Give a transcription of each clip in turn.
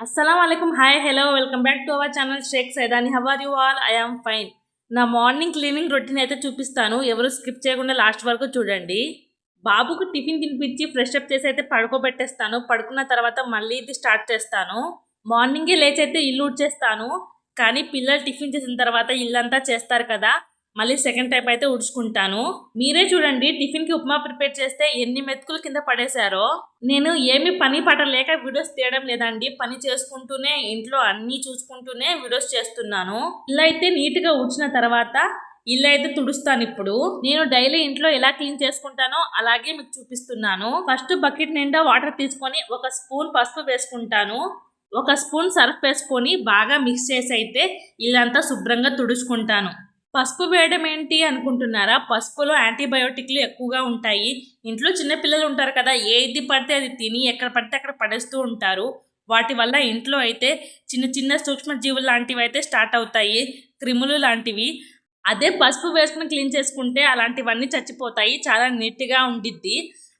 అస్సలం అలైకుమ్ hi hello welcome back to our channel Shaik Saidani how are you all I am fine morning cleaning routine అయితే చూపిస్తాను. ఎవరు skip చేయకుండా last వరకు చూడండి. బాబుకు టిఫిన్ తినిపించి ఫ్రెష్ అప్ చేసి అయితే పడుకోబెట్టేస్తాను. పడుకున్న తర్వాత మళ్ళీ ఇది స్టార్ట్ చేస్తాను. మార్నింగే లేచి అయితే ఇల్లు ఉడ్చేస్తాను కానీ పిల్లలు టిఫిన్ చేసిన తర్వాత ఇల్లంతా చేస్తారు కదా. మళ్ళీ సెకండ్ టైప్ అయితే ఉడుచుకుంటాను. మీరే చూడండి టిఫిన్కి ఉప్మా ప్రిపేర్ చేస్తే ఎన్ని మెతుకులు కింద పడేశారో. నేను ఏమి పని పాట లేక వీడియోస్ తీయడం లేదండి. పని చేసుకుంటూనే ఇంట్లో అన్నీ చూసుకుంటూనే వీడియోస్ చేస్తున్నాను. ఇల్లు అయితే నీట్గా ఉడిచిన తర్వాత ఇల్లు అయితే తుడుస్తాను ఇప్పుడు. నేను డైలీ ఇంట్లో ఎలా క్లీన్ చేసుకుంటానో అలాగే మీకు చూపిస్తున్నాను. ఫస్ట్ బకెట్ నిండా వాటర్ తీసుకొని ఒక స్పూన్ పసుపు వేసుకుంటాను. ఒక స్పూన్ సర్ఫ్ వేసుకొని బాగా మిక్స్ చేసి అయితే ఇల్లంతా శుభ్రంగా తుడుచుకుంటాను. పసుపు వేయడం ఏంటి అనుకుంటున్నారా? పసుపులో యాంటీబయోటిక్లు ఎక్కువగా ఉంటాయి. ఇంట్లో చిన్న పిల్లలు ఉంటారు కదా ఏది పడితే అది తిని ఎక్కడ పడితే అక్కడ పడేస్తూ ఉంటారు. వాటి వల్ల ఇంట్లో అయితే చిన్న చిన్న సూక్ష్మజీవులు లాంటివి అయితే స్టార్ట్ అవుతాయి. క్రిములు లాంటివి. అదే పసుపు వేసుకుని క్లీన్ చేసుకుంటే అలాంటివన్నీ చచ్చిపోతాయి. చాలా నీట్గా ఉండిద్ది.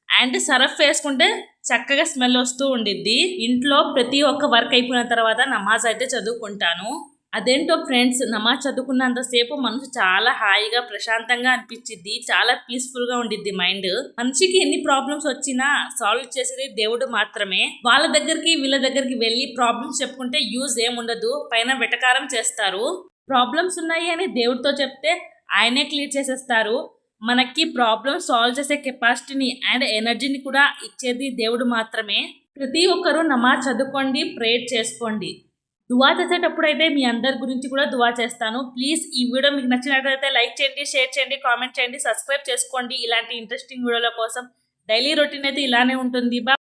అండ్ సరఫ్ వేసుకుంటే చక్కగా స్మెల్ వస్తూ ఉండిద్ది. ఇంట్లో ప్రతి ఒక్క వర్క్ అయిపోయిన తర్వాత నమాజ్ అయితే చదువుకుంటాను. అదేంటో ఫ్రెండ్స్ నమాజ్ చదువుకున్నంతసేపు మనసు చాలా హాయిగా ప్రశాంతంగా అనిపించిద్ది. చాలా పీస్ఫుల్గా ఉండిద్ది మైండ్. మనిషికి ఎన్ని ప్రాబ్లమ్స్ వచ్చినా సాల్వ్ చేసేది దేవుడు మాత్రమే. వాళ్ళ దగ్గరికి వీళ్ళ దగ్గరికి వెళ్ళి ప్రాబ్లమ్స్ చెప్పుకుంటే యూజ్ ఏముండదు. పైన వెటకారం చేస్తారు. ప్రాబ్లమ్స్ ఉన్నాయి అని దేవుడితో చెప్తే ఆయనే క్లియర్ చేసేస్తారు. మనకి ప్రాబ్లమ్ సాల్వ్ చేసే కెపాసిటీని అండ్ ఎనర్జీని కూడా ఇచ్చేది దేవుడు మాత్రమే. ప్రతి ఒక్కరూ నమాజ్ చదువుకోండి ప్రేయర్ చేసుకోండి. దువా చేసేటప్పుడు అయితే మీ అందరి గురించి కూడా దువా చేస్తాను. ప్లీజ్ ఈ వీడియో మీకు నచ్చినట్లయితే లైక్ చేయండి షేర్ చేయండి కామెంట్ చేయండి సబ్స్క్రైబ్ చేసుకోండి. ఇలాంటి ఇంట్రెస్టింగ్ వీడియోల కోసం డైలీ రొటీన్ అయితే ఇలానే ఉంటుంది. బా